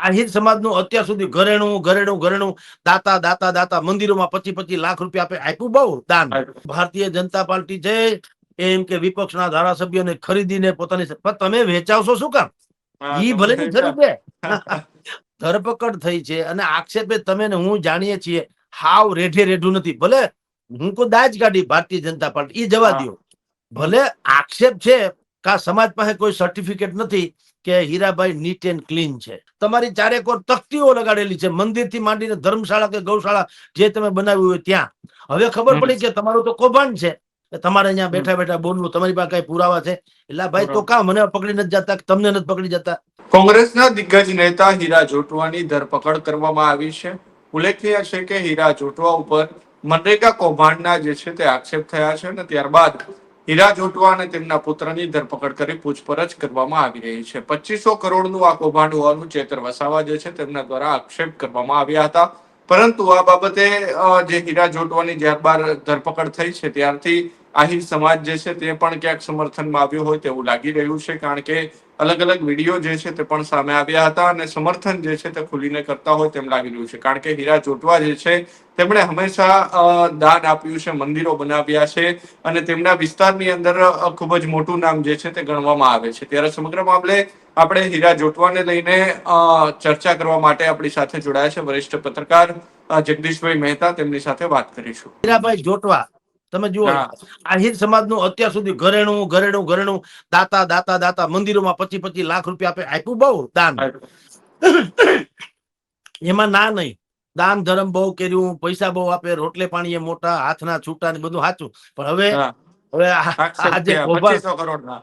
આહિર સમાજનું અત્યાર સુધી ઘરેણું ઘરેણું ઘરેણું દાતા દાતા દાતા મંદિરોમાં પચી પચી લાખ રૂપિયા આપે આપ્યું બહુ દાન. ભારતીય જનતા પાર્ટી છે એમ કે વિપક્ષના ધારાસભ્યોને ખરીદીને પોતાની પણ તમે વેચાવશો શું કામ? ઈ ભલે ની ખરીદે ધરપકડ થઈ છે અને આક્ષેપે તમે ને હું જાણીએ છીએ હાવ રેઠે રેઠું નથી. ભલે હું કોઈ દાજ કાઢી ભારતીય જનતા પાર્ટી ઈ જવા દો ભલે આક્ષેપ છે કે સમાજ પાસે કોઈ સર્ટિફિકેટ નથી કે હીરાભાઈ નીટ એન્ડ ક્લીન છે. તમારી ચારેક ઓર તકતીઓ લગાડેલી છે. મંદિરથી માંડીને ધર્મશાળા કે ગૌશાળા જે તમે બનાવ્યું હોય ત્યાં. હવે ખબર પડી કે તમારું તો કૌભાંડ છે. તમારે અહીંયા બેઠા બેઠા બોલવું તમારી પાસે કઈ પુરાવા છે? એટલે ભાઈ તો કા મને પકડી નથી જતા તમને નથી પકડી જતા? કોંગ્રેસના દિગ્ગજ નેતા હીરા જોટવાની ધરપકડ કરવામાં આવી છે. ઉલ્લેખનીય છે કે હીરા જોટવા ઉપર મનરેગા કૌભાંડના જે છે તે આક્ષેપ થયા છે અને ત્યારબાદ હીરા જોટવા અને તેમના પુત્રની ધરપકડ કરી પૂછપરછ કરવામાં આવી રહી છે. પચીસો કરોડનું આ કૌભાંડ હોવાનું ચેતર વસાવા જે છે તેમના દ્વારા આક્ષેપ કરવામાં આવ્યા હતા. પરંતુ આ બાબતે જે હીરા જોટવાની જ્યારબાદ ધરપકડ થઈ છે ત્યારથી આહિર સમાજ જે છે તે પણ ક્યાંક સમર્થનમાં આવ્યો હોય તેવું લાગી રહ્યું છે, કારણ કે અલગ અલગ વીડિયો જે છે તે પણ સામે આવ્યા હતા અને સમર્થન જે છે તે ખુલીને કરતા હોય તેમ લાગી રહ્યું છે, કારણ કે હીરા જોટવા જે છે તેમણે હંમેશા દાન આપ્યું છે, મંદિરો બનાવ્યા છે અને તેમના વિસ્તારની અંદર ખૂબ જ મોટું નામ જે છે તે ગણવામાં આવે છે. ત્યારે સમગ્ર મામલે આપણે હીરા જોટવાને લઈને ચર્ચા કરવા માટે આપણી સાથે જોડાયા છે વરિષ્ઠ પત્રકાર જગદીશભાઈ મહેતા તેમની સાથે વાત કરીશું. હીરાભાઈ જોટવા તમે જુઓ. આહિર સમાજનું અત્યાર સુધી ઘરેણું ઘરેણું ઘરેણું દાતા દાતા દાતા મંદિરોમાં પચી પચી લાખ રૂપિયા આપે આપ્યું બહુ દાન. એમાં ના નહીં. દાન ધર્મ બહુ કર્યું પૈસા બહુ આપે રોટલે પાણીએ મોટા હાથના છૂટા ને બધું સાચું. પણ હવે હવે આજે થયા, કૌભાંડ 2500 કરોડના.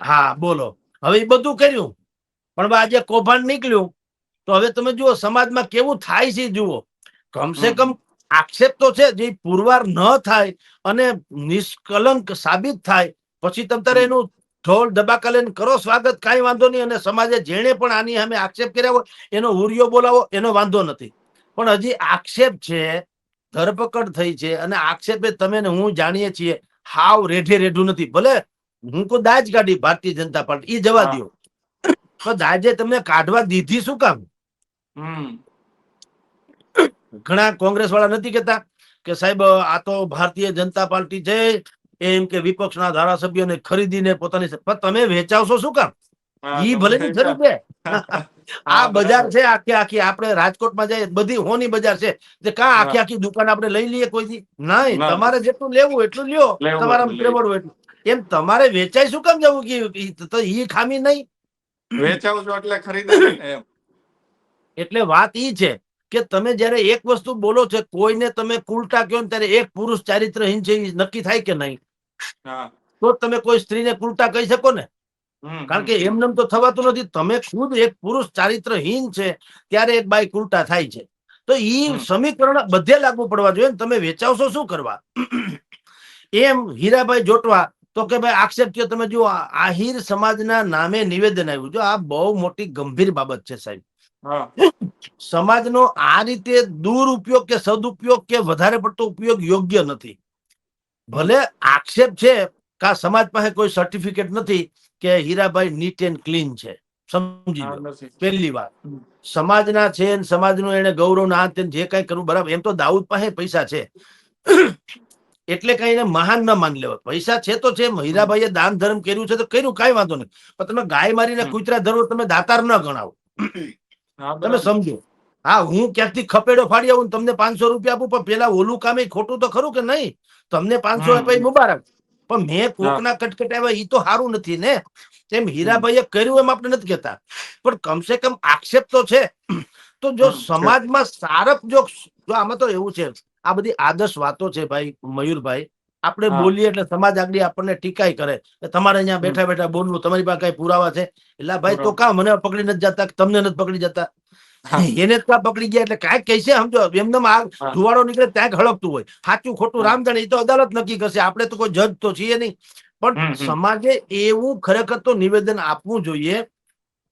હા બોલો. હવે એ બધું કર્યું. પણ આજે કૌભાંડ નીકળ્યું તો હવે તમે જુઓ સમાજમાં કેવું થાય છે જુઓ. કમસે. કમ આક્ષેપ તો છે જે પુરવાર ન થાય અને નિષ્કલંક સાબિત થાય. પછી તમ તારે એનું ઢોલ ધબાકા લઈને કરો સ્વાગત કાંઈ વાંધો નહીં. અને સમાજે જેણે પણ આની અમે આક્ષેપ કર્યા હોય એનો હુરિયો બોલાવો એનો વાંધો નથી. પણ હજી આક્ષેપ છે ધરપકડ થઈ છે અને આક્ષેપે તમે ને હું જાણીએ છીએ હાવ રેઢે રેઢું નથી. ભલે હું કોઈ દાજ કાઢી ભારતીય જનતા પાર્ટી એ જવા દો તો દાજે તમને કાઢવા દીધી શું કામ? હમ. ઘણા કોંગ્રેસ વાળા નથી કેતા કે સાહેબ આ તો ભારતીય જનતા પાર્ટી છે એમ કે વિપક્ષના ધારાસભ્યોને ખરીદીને પોતાની તમે વેચાવશો શું કામ? ઈ ભલે ની ખરીદે આ બજાર છે આખી આખી આપણે રાજકોટમાં જઈએ બધી હોની બજાર છે. તે કા આખી આખી દુકાન આપણે લઈ લઈએ કોઈ દી? નહીં ના. તમારે જેટલું લેવું એટલું લ્યો. તમારા એટલું એટલું. એમ તમારે વેચાય શું કામ જવું કે ઈ- તો ઈ ખામી નહીં? વેચાવ છો એટલે ખરીદે છે એટલે વાત ઈ છે કે તમે જ્યારે એક વસ્તુ બોલો છો કોઈને તમે કુલટા કહો ને ત્યારે એક પુરુષ ચારિત્રહીન છે નક્કી થાય કે નહીં? તો તમે કોઈ સ્ત્રીને કુલટા કહી શકો ને? કારણ કે એમનેમ તો થવાતું નથી. તમે ખુદ એક પુરુષ ચારિત્રહીન છે ત્યારે એક બાઈ કુલટા થાય છે. તો એ સમીકરણ બધે લાગુ પડવા જોઈએ ને તમે વેચાવશો શું કરવા? એમ હીરાભાઈ જોટવા તો કે ભાઈ આક્ષેપ થયો તમે જુઓ આહિર સમાજના નામે નિવેદન આવ્યું જો આ બહુ મોટી ગંભીર બાબત છે સાહેબ. સમાજનો આ રીતે દુરુપયોગ કે સદુપયોગ કે વધારે પડતો ઉપયોગ યોગ્ય નથી. ભલે આક્ષેપ છે કે સમાજ પાસે કોઈ સર્ટિફિકેટ નથી કે હીરાભાઈ નીટ એન્ડ ક્લીન છે. સમજી લો. પહેલી વાત. સમાજના છે સમાજનું એને ગૌરવ ના જે કઈ કરવું બરાબર એમ તો દાઉદ પાસે પૈસા છે. એટલે કઈ એને મહાન ના માની લેવા પૈસા છે તો છે હીરાભાઈએ દાન ધર્મ કર્યું છે તો કર્યું કઈ વાંધો નહીં પણ તમે ગાય મારીને કુતરા ધરો તમે દાતાર ન ગણાવો. તમે સમજો. હા હું ક્યાંકથી ખપેડો ફાડી આવું તમને પાંચસો રૂપિયા આપું પણ પેલા ઓલું કામ ખોટું તો ખરું કે નહીં? તમને પાંચસો રૂપિયા મુબારક. પણ મેં કોકના કટકટાવ્યા એ તો સારું નથી ને. તેમ હીરાભાઈએ કર્યું એમ આપણે નથી કહેતા. પણ કમસે કમ આક્ષેપ તો છે. તો જો સમાજમાં સારપ જો જો આમાં તો એવું છે. આ બધી આદર્શ વાતો છે ભાઈ મયુરભાઈ. આપણે બોલીએ એટલે સમાજ આગળ આપણને ટીકાઈ કરે. તમારે અહીંયા બેઠા બેઠા બોલવું તમારી પાસે કઈ પુરાવા છે? એટલે ભાઈ તો કા મને પકડી નથી જતા તમને નથી પકડી જતા? એને જ પકડી ગયા એટલે કાંઈક કહેશે સમજો? એમને આ ધુવાડો નીકળે ત્યાં હળકતું હોય. સાચું ખોટું રામ જાણે એ તો અદાલત નક્કી કરશે. આપણે તો કોઈ જજ તો છીએ નહીં. પણ. સમાજે એવું ખરેખર તો નિવેદન આપવું જોઈએ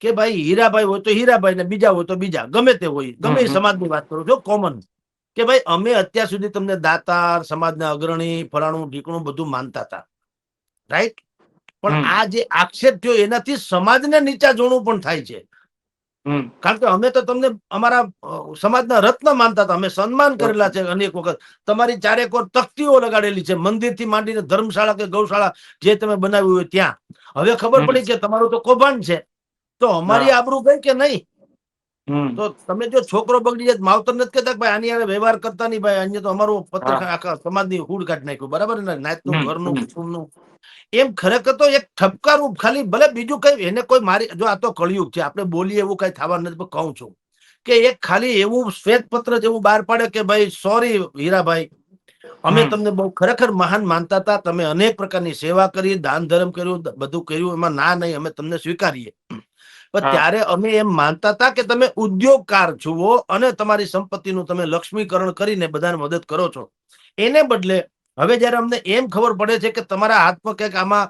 કે ભાઈ હીરાભાઈ હોય તો હીરાભાઈ ને બીજા હોય તો બીજા. ગમે તે હોય. ગમે. સમાજની વાત કરું છો કોમન કે ભાઈ અમે અત્યાર સુધી તમને દાતાર સમાજના અગ્રણી ફલાણું ઢીકણું બધું માનતા હતા. રાઈટ પણ આ જે આક્ષેપ થયો એનાથી સમાજને નીચા જોણું પણ થાય છે. કારણ કે અમે તો તમને અમારા સમાજના રત્ન માનતા હતા. અમે સન્માન કરેલા છે અનેક વખત. તમારી ચારેક ઓર તકતીઓ લગાડેલી છે. મંદિરથી માંડીને ધર્મશાળા કે ગૌશાળા જે તમે બનાવ્યું હોય ત્યાં. હવે ખબર પડી કે તમારું તો કૌભાંડ છે. તો અમારી. આબરૂ ગઈ કે નહીં? તો તમે જો છોકરો બગડી જાય માવતર નથી કહેતા ભાઈ આની હારે વ્યવહાર કરતા નહીં ભાઈ અહીંયા તો અમારું પત્ર આખા સમાજની હુડ કાઢી નાખ્યું બરાબર ને? નાતનું ઘરનું. કુટુંબનું એમ ખરેખર તો એક ઠપકારું ખાલી ભલે બીજું કઈ એને કોઈ મારી જો આ તો કળિયુગ છે આપણે બોલીએ એવું કઈ થવાનું નથી પણ કહું છું કે એક ખાલી એવું શ્વેત પત્ર જેવું બહાર પાડે કે ભાઈ સોરી હીરાભાઈ અમે તમને બહુ ખરેખર મહાન માનતા હતા તમે અનેક પ્રકારની સેવા કરી દાન ધર્મ કર્યું બધું કર્યું એમાં ના નહીં અમે તમને સ્વીકારીએ. પણ ત્યારે અમે એમ માનતા હતા કે તમે ઉદ્યોગકાર છુઓ અને તમારી સંપત્તિનું તમે લક્ષ્મીકરણ કરીને બધાને મદદ કરો છો. એને બદલે હવે જયારે અમને એમ ખબર પડે છે કે તમારા હાથમાં પર આમાં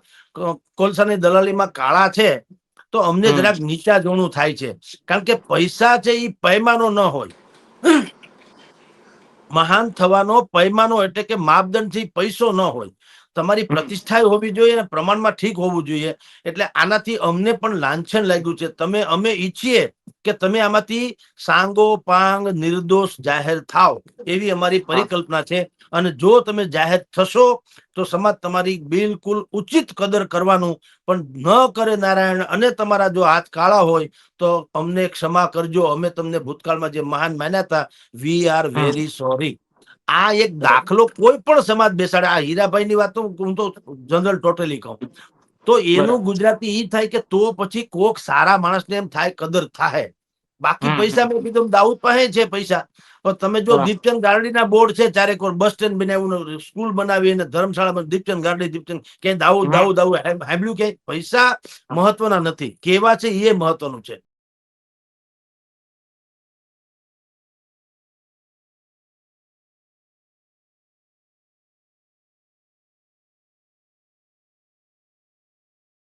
કોલસાની દલાલીમાં કાળા છે તો અમને જરાક નીચા જોણું થાય છે. કારણ કે પૈસા છે એ પૈમાનો ન હોય. મહાન થવાનો પૈમાનો એટલે કે માપદંડથી પૈસો ન હોય. તમારી. પ્રતિષ્ઠા હોવી જોઈએ અને પ્રમાણમાં ઠીક હોવું જોઈએ. એટલે આનાથી અમને પણ લાંછન લાગ્યું છે. તમે અમે ઈચ્છીએ કે તમે આમાંથી સાંગો પાંગ નિર્દોષ જાહેર થાવ એવી અમારી પરિકલ્પના છે. અને જો તમે જાહેર થશો તો સમાજ તમારી બિલકુલ ઉચિત કદર કરવાનું. પણ ન કરે નારાયણ અને તમારા જો હાથ કાળા હોય તો અમને ક્ષમા કરજો. અમે તમને ભૂતકાળમાં જે મહાન માન્યા હતા વી આર વેરી સોરી. આ એક દાખલો કોઈ પણ સમાજ બેસાડે. આ હીરાભાઈ ની વાત તો હું તો જનરલ ટોટલી કહું. તો એનું ગુજરાતી ઈ થાય કે તો પછી કોક સારા માણસને એમ થાય કદર થાય બાકી પૈસા મેં કીધું દાઉદ પાસે છે પૈસા. પણ તમે જો. દીપચંદ ગારડીના બોર્ડ છે ચારે કોર બસ સ્ટેન્ડ બનાવ્યું સ્કૂલ બનાવી અને ધર્મશાળા દીપચંદ ગાર્ડી દીપચંદ કે દાઉદ. દાઉદ દાઉદ સાંભળ્યું કે પૈસા મહત્વના નથી. કેવા છે એ મહત્વનું છે.